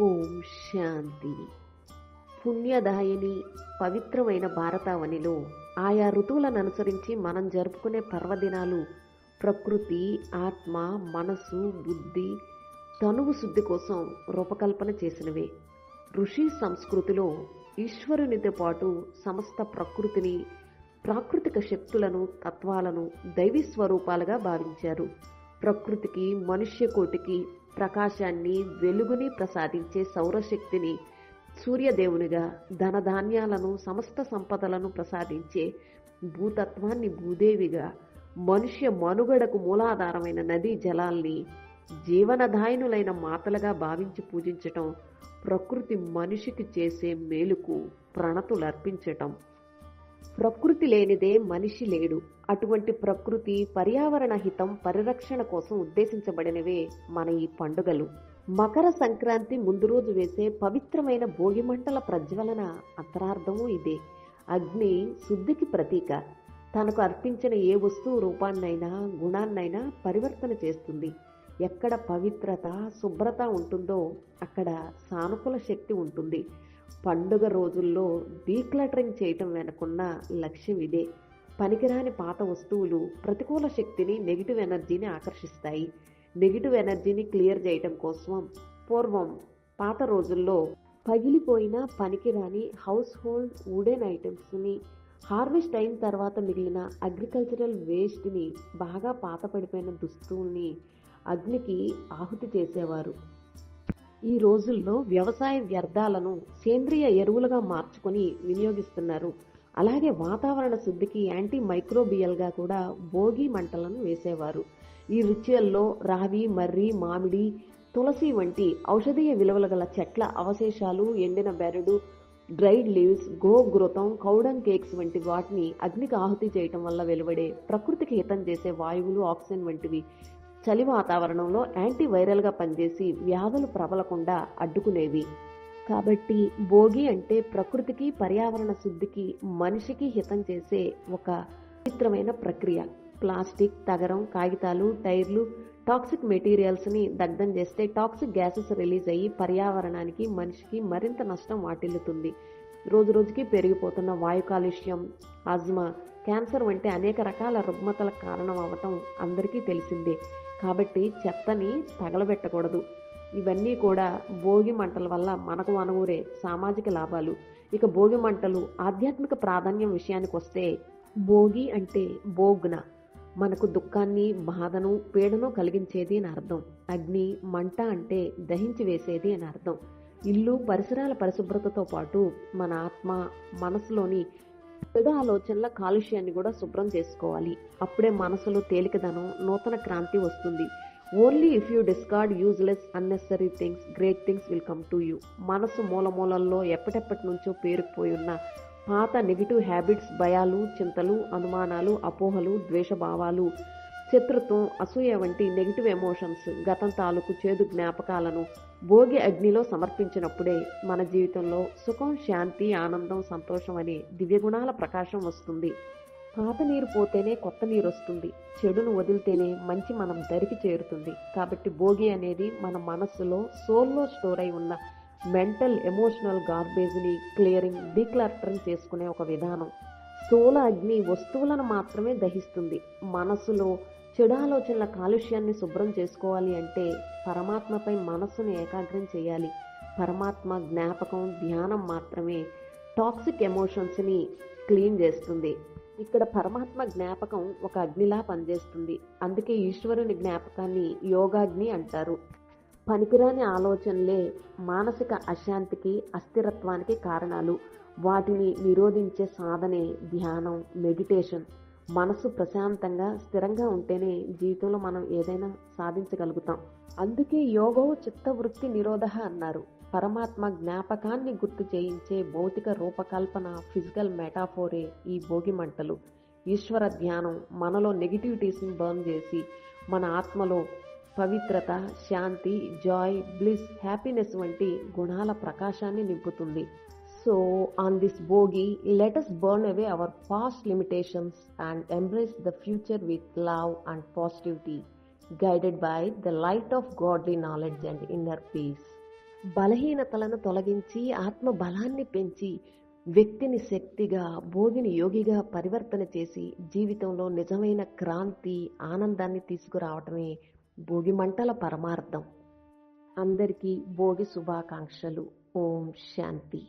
ఓం శాంతి. పుణ్యదాయిని పవిత్రమైన భారతావనిలో ఆయా ఋతువులను అనుసరించి మనం జరుపుకునే పర్వదినాలు ప్రకృతి ఆత్మ మనసు బుద్ధి తనువు శుద్ధి కోసం రూపకల్పన చేసినవే. ఋషి సంస్కృతిలో ఈశ్వరునితో పాటు సమస్త ప్రకృతిని ప్రాకృతిక శక్తులను తత్వాలను దైవీ స్వరూపాలుగా భావించారు. ప్రకృతికి మనుష్య కోటికి ప్రకాశాన్ని వెలుగుని ప్రసాదించే సౌరశక్తిని సూర్యదేవునిగా ధనధాన్యాలను సమస్త సంపదలను ప్రసాదించే భూతత్వాన్ని భూదేవిగా మనుష్య మనుగడకు మూలాధారమైన నదీ జలాల్ని జీవనదాయనులైన మాతలుగా భావించి పూజించటం ప్రకృతి మనిషికి చేసే మేలుకు ప్రణతులర్పించటం. ప్రకృతి లేనిదే మనిషి లేడు. అటువంటి ప్రకృతి పర్యావరణ హితం పరిరక్షణ కోసం ఉద్దేశించబడినవే మన ఈ పండుగలు. మకర సంక్రాంతి ముందు రోజు వేసే పవిత్రమైన భోగిమంటల ప్రజ్వలన అంతరార్థము ఇదే. అగ్ని శుద్ధికి ప్రతీక. తనకు అర్పించిన ఏ వస్తువు రూపాన్నైనా గుణాన్నైనా పరివర్తన చేస్తుంది. ఎక్కడ పవిత్రత శుభ్రత ఉంటుందో అక్కడ సానుకూల శక్తి ఉంటుంది. పండుగ రోజుల్లో డీక్లటరింగ్ చేయటం వెనకున్న లక్ష్యం ఇదే. పనికిరాని పాత వస్తువులు ప్రతికూల శక్తిని నెగిటివ్ ఎనర్జీని ఆకర్షిస్తాయి. నెగిటివ్ ఎనర్జీని క్లియర్ చేయటం కోసం పూర్వం పాత రోజుల్లో పగిలిపోయిన పనికిరాని హౌస్ హోల్డ్ వుడెన్ ఐటమ్స్ని హార్వెస్ట్ అయిన తర్వాత మిగిలిన అగ్రికల్చరల్ వేస్ట్ని బాగా పాత పడిపోయిన దుస్తుల్ని అగ్నికి ఆహుతి చేసేవారు. ఈ రోజుల్లో వ్యవసాయ వ్యర్థాలను సేంద్రియ ఎరువులుగా మార్చుకొని వినియోగిస్తున్నారు. అలాగే వాతావరణ శుద్ధికి యాంటీ మైక్రోబియల్గా కూడా భోగి మంటలను వేసేవారు. ఈ రిచువల్లో రావి మర్రి మామిడి తులసి వంటి ఔషధీయ విలువలు గల చెట్ల అవశేషాలు ఎండిన బెరడు డ్రైడ్ లీవ్స్ గోఘృతం కౌడం కేక్స్ వంటి వాటిని అగ్నికి ఆహుతి చేయటం వల్ల వెలువడే ప్రకృతికి హితం చేసే వాయువులు ఆక్సిజన్ వంటివి చలి వాతావరణంలో యాంటీవైరల్గా పనిచేసి వ్యాధులు ప్రబలకుండా అడ్డుకునేవి. కాబట్టి భోగి అంటే ప్రకృతికి పర్యావరణ శుద్ధికి మనిషికి హితం చేసే ఒక పవిత్రమైన ప్రక్రియ. ప్లాస్టిక్ తగరం కాగితాలు టైర్లు టాక్సిక్ మెటీరియల్స్ని దగ్ధం చేస్తే టాక్సిక్ గ్యాసెస్ రిలీజ్ అయ్యి పర్యావరణానికి మనిషికి మరింత నష్టం వాటిల్లుతుంది. రోజు రోజుకి పెరిగిపోతున్న వాయు కాలుష్యం ఆజ్మా క్యాన్సర్ వంటి అనేక రకాల రుగ్మతలకు కారణం అవ్వటం అందరికీ తెలిసిందే. కాబట్టి చెత్తని తగలబెట్టకూడదు. ఇవన్నీ కూడా భోగి మంటల వల్ల మనకు అనుగురే సామాజిక లాభాలు. ఇక భోగి మంటలు ఆధ్యాత్మిక ప్రాధాన్యం విషయానికి వస్తే భోగి అంటే భోగ్న. మనకు దుఃఖాన్ని బాధను పీడను కలిగించేది అని అర్థం. అగ్ని మంట అంటే దహించి వేసేది అని అర్థం. ఇల్లు పరిసరాల పరిశుభ్రతతో పాటు మన ఆత్మ మనసులోని చెడు ఆలోచనల కాలుష్యాన్ని కూడా శుభ్రం చేసుకోవాలి. అప్పుడే మనసులో తేలికదనం నూతన క్రాంతి వస్తుంది. Only if you discard useless unnecessary things great things will come to you మనసు మూలమూలల్లో ఎప్పటెప్పటి నుంచో పేరుకుపోయి ఉన్న పాత నెగిటివ్ హ్యాబిట్స్ భయాలు చింతలు అనుమానాలు అపోహలు ద్వేషభావాలు శత్రుత్వం అసూయ వంటి నెగిటివ్ ఎమోషన్స్ గతం తాలూకు చేదు జ్ఞాపకాలను భోగి అగ్నిలో సమర్పించినప్పుడే మన జీవితంలో సుఖం శాంతి ఆనందం సంతోషం అనే దివ్యగుణాల ప్రకాశం వస్తుంది. పాత నీరు పోతేనే కొత్త నీరు వస్తుంది. చెడును వదిలితేనే మంచి మనం దరికి చేరుతుంది. కాబట్టి భోగి అనేది మన మనస్సులో సోల్లో స్టోర్ అయి ఉన్న మెంటల్ ఎమోషనల్ గార్బేజ్ని క్లియరింగ్ డీక్లటరింగ్ చేసుకునే ఒక విధానం. స్థూల అగ్ని వస్తువులను మాత్రమే దహిస్తుంది. మనసులో చెడు ఆలోచనల కాలుష్యాన్ని శుభ్రం చేసుకోవాలి అంటే పరమాత్మపై మనస్సును ఏకాగ్రం చేయాలి. పరమాత్మ జ్ఞాపకం ధ్యానం మాత్రమే టాక్సిక్ ఎమోషన్స్ని క్లీన్ చేస్తుంది. ఇక్కడ పరమాత్మ జ్ఞాపకం ఒక అగ్నిలా పనిచేస్తుంది. అందుకే ఈశ్వరుని జ్ఞాపకాన్ని యోగాగ్ని అంటారు. పనికిరాని ఆలోచనలే మానసిక అశాంతికి అస్థిరత్వానికి కారణాలు. వాటిని నిరోధించే సాధనే ధ్యానం మెడిటేషన్. మనసు ప్రశాంతంగా స్థిరంగా ఉంటేనే జీవితంలో మనం ఏదైనా సాధించగలుగుతాం. అందుకే యోగో చిత్తవృత్తి నిరోధ అన్నారు. పరమాత్మ జ్ఞాపకాన్ని గుర్తు చేయించే భౌతిక రూపకల్పన ఫిజికల్ మెటాఫోరే ఈ భోగి మంటలు. ఈశ్వర ధ్యానం మనలో నెగిటివిటీస్ని బర్న్ చేసి మన ఆత్మలో పవిత్రత శాంతి జాయ్ బ్లిస్ హ్యాపీనెస్ వంటి గుణాల ప్రకాశాన్ని నింపుతుంది. So on this Bhogi let let us burn away our past limitations and embrace the future with love and positivity guided by the light of godly knowledge and inner peace బలహీనతలను తొలగించి ఆత్మ బలాన్ని పెంచి వ్యక్తిని శక్తిగా భోగిని యోగిగా పరివర్తన చేసి జీవితంలో నిజమైన క్రాంతి ఆనందాన్ని తీసుకురావటమే భోగి మంటల పరమార్థం. అందరికీ భోగి శుభాకాంక్షలు. ఓం శాంతి.